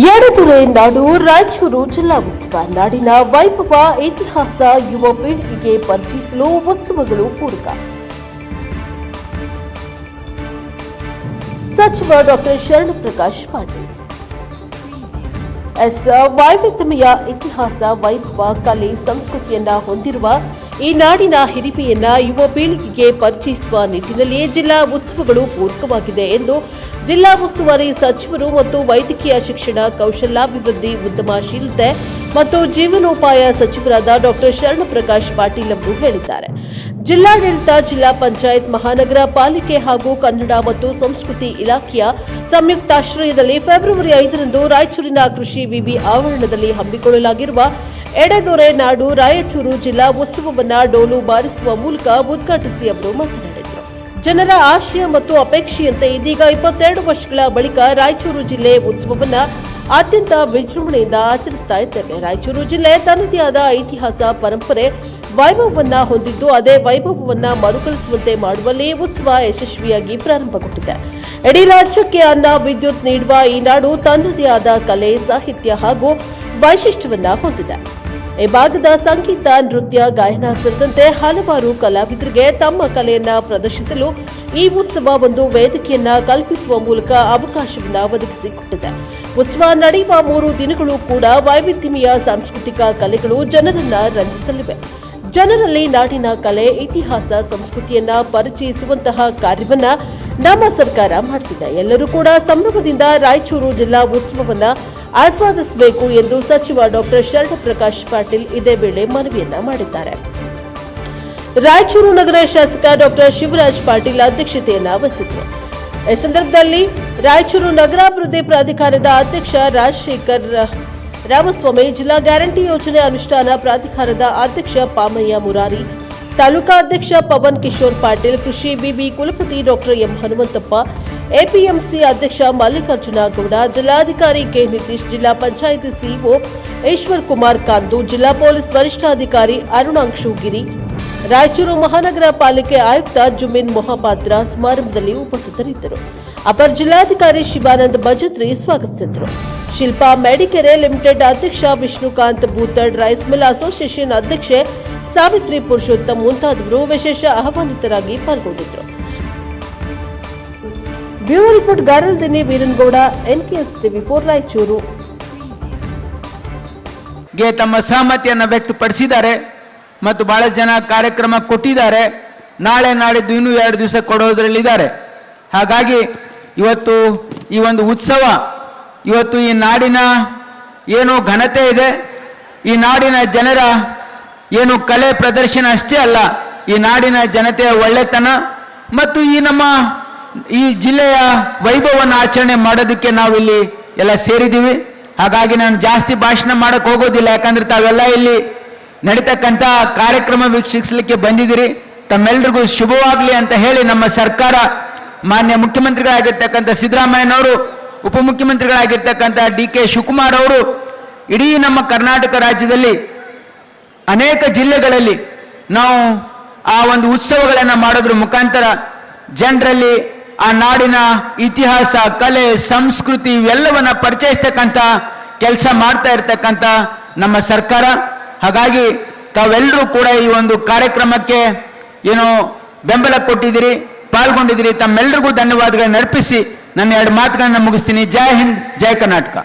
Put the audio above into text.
ಎಡದುರೆ ನಾಡು ರಾಯಚೂರು ಜಿಲ್ಲಾ ಉತ್ಸವ ನಾಡಿನ ವೈಭವ ಇತಿಹಾಸ ಯುವ ಪೀಳಿಗೆಗೆ ಪರಿಚಯಿಸಲು ಉತ್ಸವಗಳು ಪೂರಕ ಸಚಿವ ಡಾಕ್ಟರ್ ಶರಣ ಪ್ರಕಾಶ್ ಪಾಟೀಲ್. ಎಸ್ ವೈವಿಧ್ಯಮಯ ಇತಿಹಾಸ, ವೈಭವ, ಕಲೆ, ಸಂಸ್ಕೃತಿಯನ್ನ ಹೊಂದಿರುವ ಈ ನಾಡಿನ ಹಿರಿಮೆಯನ್ನ ಯುವ ಪೀಳಿಗೆಗೆ ಪರಿಚಯಿಸುವ ನಿಟ್ಟಿನಲ್ಲಿಯೇ ಜಿಲ್ಲಾ ಉತ್ಸವಗಳು ಪೂರಕವಾಗಿದೆ ಎಂದು ಜಿಲ್ಲಾ ಉಸ್ತುವಾರಿ ಸಚಿವರು ಮತ್ತು ವೈದ್ಯಕೀಯ ಶಿಕ್ಷಣ, ಕೌಶಲ್ಯಾಭಿವೃದ್ಧಿ ಉದ್ಯಮಶೀಲತೆ ಮತ್ತು ಜೀವನೋಪಾಯ ಸಚಿವರಾದ ಡಾಕ್ಟರ್ ಶರಣ ಪ್ರಕಾಶ್ ಪಾಟೀಲ್ ಅವರು ಹೇಳಿದ್ದಾರೆ. ಜಿಲ್ಲಾಡಳಿತ, ಜಿಲ್ಲಾ ಪಂಚಾಯತ್, ಮಹಾನಗರ ಪಾಲಿಕೆ ಹಾಗೂ ಕನ್ನಡ ಮತ್ತು ಸಂಸ್ಕೃತಿ ಇಲಾಖೆಯ ಸಂಯುಕ್ತಾಶ್ರಯದಲ್ಲಿ ಫೆಬ್ರವರಿ ಐದರಂದು ರಾಯಚೂರಿನ ಕೃಷಿ ವಿವಿ ಆವರಣದಲ್ಲಿ ಹಮ್ಮಿಕೊಳ್ಳಲಾಗಿರುವ ಎಡೆದೊರೆ ನಾಡು, ರಾಯಚೂರು ಜಿಲ್ಲಾ ಉತ್ಸವವನ್ನ ಡೋಲು ಬಾರಿಸುವ ಮೂಲಕ ಉದ್ಘಾಟಿಸಿ ಅವರು ಮಾತನಾಡಿದರು. ಜನರ ಆಶಯ ಮತ್ತು ಅಪೇಕ್ಷೆಯಂತೆ ಇದೀಗ ಇಪ್ಪತ್ತೆರಡು ವರ್ಷಗಳ ಬಳಿಕ ರಾಯಚೂರು ಜಿಲ್ಲೆ ಉತ್ಸವವನ್ನ ಅತ್ಯಂತ ವಿಜೃಂಭಣೆಯಿಂದ ಆಚರಿಸ್ತಾ ಇದ್ದೇವೆ ರಾಯಚೂರು ಜಿಲ್ಲೆ ತನ್ನದೇ ಆದ ಇತಿಹಾಸ ಪರಂಪರೆ, ವೈಭವವನ್ನ ಹೊಂದಿದ್ದು ಅದೇ ವೈಭವವನ್ನ ಮರುಕಳಿಸುವಂತೆ ಮಾಡುವಲ್ಲಿ ಉತ್ಸವ ಯಶಸ್ವಿಯಾಗಿ ಪ್ರಾರಂಭಗೊಂಡಿದೆ. ಇಡೀ ರಾಜ್ಯಕ್ಕೆ ಅನ್ನ, ವಿದ್ಯುತ್ ನೀಡುವ ಈ ನಾಡು ತನ್ನದೇ ಆದ ಕಲೆ, ಸಾಹಿತ್ಯ ಹಾಗೂ ವೈಶಿಷ್ಟ್ಯವನ್ನ ಹೊಂದಿದೆ. ಈ ಭಾಗದ ಸಂಗೀತ, ನೃತ್ಯ, ಗಾಯನ ಸೇರಿದಂತೆ ಹಲವಾರು ಕಲಾವಿದರಿಗೆ ತಮ್ಮ ಕಲೆಯನ್ನ ಪ್ರದರ್ಶಿಸಲು ಈ ಉತ್ಸವ ಒಂದು ವೇದಿಕೆಯನ್ನ ಕಲ್ಪಿಸುವ ಮೂಲಕ ಅವಕಾಶವನ್ನ ಒದಗಿಸಿಕೊಟ್ಟಿದೆ. ಉತ್ಸವ ನಡೆಯುವ ಮೂರು ದಿನಗಳು ಕೂಡ ವೈವಿಧ್ಯಮಯ ಸಾಂಸ್ಕೃತಿಕ ಕಲೆಗಳು ಜನರನ್ನ ರಂಜಿಸಲಿವೆ. ಜನರಲ್ಲಿ ನಾಡಿನ ಕಲೆ, ಇತಿಹಾಸ, ಸಂಸ್ಕೃತಿಯನ್ನ ಪರಿಚಯಿಸುವಂತಹ ಕಾರ್ಯವನ್ನ ನಮ್ಮ ಸರ್ಕಾರ ಮಾಡ್ತಿದೆ. ಎಲ್ಲರೂ ಕೂಡ ಸಂಭ್ರಮದಿಂದ ರಾಯಚೂರು ಜಿಲ್ಲಾ ಉತ್ಸವವನ್ನ ಆಸ್ವಾದಿಸಬೇಕು ಎಂದು ಸಚಿವ ಡಾಕ್ಟರ್ ಶರಣ ಪ್ರಕಾಶ್ ಪಾಟೀಲ್ ಇದೇ ವೇಳೆ ಮನವಿಯನ್ನ ಮಾಡಿದ್ದಾರೆ. ರಾಯಚೂರು ನಗರ ಶಾಸಕ ಡಾಕ್ಟರ್ ಶಿವರಾಜ್ ಪಾಟೀಲ್ ಅಧ್ಯಕ್ಷತೆಯನ್ನ ವಹಿಸಿದ್ರು. ಈ ಸಂದರ್ಭದಲ್ಲಿ ರಾಯಚೂರು ನಗರಾಭಿವೃದ್ಧಿ ಪ್ರಾಧಿಕಾರದ ಅಧ್ಯಕ್ಷ ರಾಜಶೇಖರ್ ರಾಮಸ್ವಾಮಿ, ಜಿಲ್ಲಾ ಗ್ಯಾರಂಟಿ ಯೋಜನೆ ಅನುಷ್ಠಾನ ಪ್ರಾಧಿಕಾರದ ಅಧ್ಯಕ್ಷ ಪಾಮಯ್ಯ ಮುರಾರಿ, ತಾಲೂಕಾ ಅಧ್ಯಕ್ಷ ಪವನ್ ಕಿಶೋರ್ ಪಾಟೀಲ್, ಕೃಷಿ ಬಿಬಿ ಕುಲಪತಿ ಡಾಕ್ಟರ್ ಎಂ ಹನುಮಂತಪ್ಪ ಎಪಿಎಂಸಿ ಅಧ್ಯಕ್ಷ ಮಲ್ಲಿಕಾರ್ಜುನ ಗೌಡ, ಜಿಲ್ಲಾಧಿಕಾರಿ ಕೆ ನಿತೀಶ್, ಜಿಲ್ಲಾ ಪಂಚಾಯಿತಿ ಸಿಇಒ ಈಶ್ವರ್ ಕುಮಾರ್ ಕಾಂದು, ಜಿಲ್ಲಾ ಪೊಲೀಸ್ ವರಿಷ್ಠಾಧಿಕಾರಿ ಅರುಣಾಂಶು ಗಿರಿ, ರಾಯಚೂರು ಮಹಾನಗರ ಪಾಲಿಕೆ ಆಯುಕ್ತ ಜುಮಿನ್ ಮೊಹಪಾತ್ರ ಸಮಾರಂಭದಲ್ಲಿ ಉಪಸ್ಥಿತರಿದ್ದರು. ಅಪರ ಜಿಲ್ಲಾಧಿಕಾರಿ ಶಿವಾನಂದ ಬಜತ್ರಿ ಸ್ವಾಗತಿಸಿದರು. ಶಿಲ್ಪಾ ಮೆಡಿಕೆರೆ ಲಿಮಿಟೆಡ್ ಅಧ್ಯಕ್ಷ Vishnukant Bhutad, rice mill association ಅಧ್ಯಕ್ಷೆ ಸಾವಿತ್ರಿ ಪುರುಷೋತ್ತಮ್ ಮುಂತಾದವರು ವಿಶೇಷ ಆಹ್ವಾನಿತರಾಗಿ ಪಾಲ್ಗೊಂಡಿದ್ದರು. Bureau report Garaldinni Veerangouda, NKS TV four Raichur. ಗೆ ತಮ್ಮ ಸಹಮತಿಯನ್ನು ವ್ಯಕ್ತಪಡಿಸಿದ್ದಾರೆ ಮತ್ತು ಬಹಳ ಜನ ಕಾರ್ಯಕ್ರಮ ಕೊಟ್ಟಿದ್ದಾರೆ. ನಾಳೆ ನಾಡಿದ್ದು ಇನ್ನೂ ಎರಡು ದಿವಸ ಕೊಡೋದ್ರಲ್ಲಿದ್ದಾರೆ. ಹಾಗಾಗಿ ಇವತ್ತು ಈ ಒಂದು ಉತ್ಸವ, ಇವತ್ತು ಈ ನಾಡಿನ ಏನು ಘನತೆ ಇದೆ. ಈ ನಾಡಿನ ಜನರ ಏನು ಕಲೆ ಪ್ರದರ್ಶನ ಅಷ್ಟೇ ಅಲ್ಲ, ಈ ನಾಡಿನ ಜನತೆಯ ಒಳ್ಳೆತನ ಮತ್ತು ಈ ನಮ್ಮ ಈ ಜಿಲ್ಲೆಯ ವೈಭವವನ್ನು ಆಚರಣೆ ಮಾಡೋದಕ್ಕೆ ನಾವಿಲ್ಲಿ ಎಲ್ಲ ಸೇರಿದ್ದೀವಿ. ಹಾಗಾಗಿ ನಾನು ಜಾಸ್ತಿ ಭಾಷಣ ಮಾಡಕ್ ಹೋಗೋದಿಲ್ಲ, ಯಾಕಂದ್ರೆ ತಾವೆಲ್ಲ ಇಲ್ಲಿ ನಡೀತಕ್ಕಂಥ ಕಾರ್ಯಕ್ರಮ ವೀಕ್ಷಿಸಲಿಕ್ಕೆ ಬಂದಿದ್ದೀರಿ. ತಮ್ಮೆಲ್ರಿಗೂ ಶುಭವಾಗಲಿ ಅಂತ ಹೇಳಿ ನಮ್ಮ ಸರ್ಕಾರ ಮಾನ್ಯ ಮುಖ್ಯಮಂತ್ರಿಗಳಾಗಿರ್ತಕ್ಕಂಥ ಸಿದ್ದರಾಮಯ್ಯನವರು, ಉಪಮುಖ್ಯಮಂತ್ರಿಗಳಾಗಿರ್ತಕ್ಕಂಥ ಡಿ ಕೆ ಶಿವಕುಮಾರ್ ಅವರು ಇಡೀ ನಮ್ಮ ಕರ್ನಾಟಕ ರಾಜ್ಯದಲ್ಲಿ ಅನೇಕ ಜಿಲ್ಲೆಗಳಲ್ಲಿ ನಾವು ಆ ಒಂದು ಉತ್ಸವಗಳನ್ನು ಮಾಡೋದ್ರ ಮುಖಾಂತರ ಜನರಲ್ಲಿ ಆ ನಾಡಿನ ಇತಿಹಾಸ, ಕಲೆ, ಸಂಸ್ಕೃತಿ ಇವೆಲ್ಲವನ್ನ ಪರಿಚಯಿಸ್ತಕ್ಕಂಥ ಕೆಲಸ ಮಾಡ್ತಾ ಇರ್ತಕ್ಕಂಥ ನಮ್ಮ ಸರ್ಕಾರ. ಹಾಗಾಗಿ ತಾವೆಲ್ಲರೂ ಕೂಡ ಈ ಒಂದು ಕಾರ್ಯಕ್ರಮಕ್ಕೆ ಏನು ಬೆಂಬಲ ಕೊಟ್ಟಿದ್ದೀರಿ, ಪಾಲ್ಗೊಂಡಿದ್ದೀರಿ. ತಮ್ಮೆಲ್ಲರಿಗೂ ಧನ್ಯವಾದಗಳನ್ನ ಅರ್ಪಿಸಿ ನನ್ನ ಎರಡು ಮಾತುಗಳನ್ನ ಮುಗಿಸ್ತೀನಿ. ಜೈ ಹಿಂದ್, ಜೈ ಕರ್ನಾಟಕ.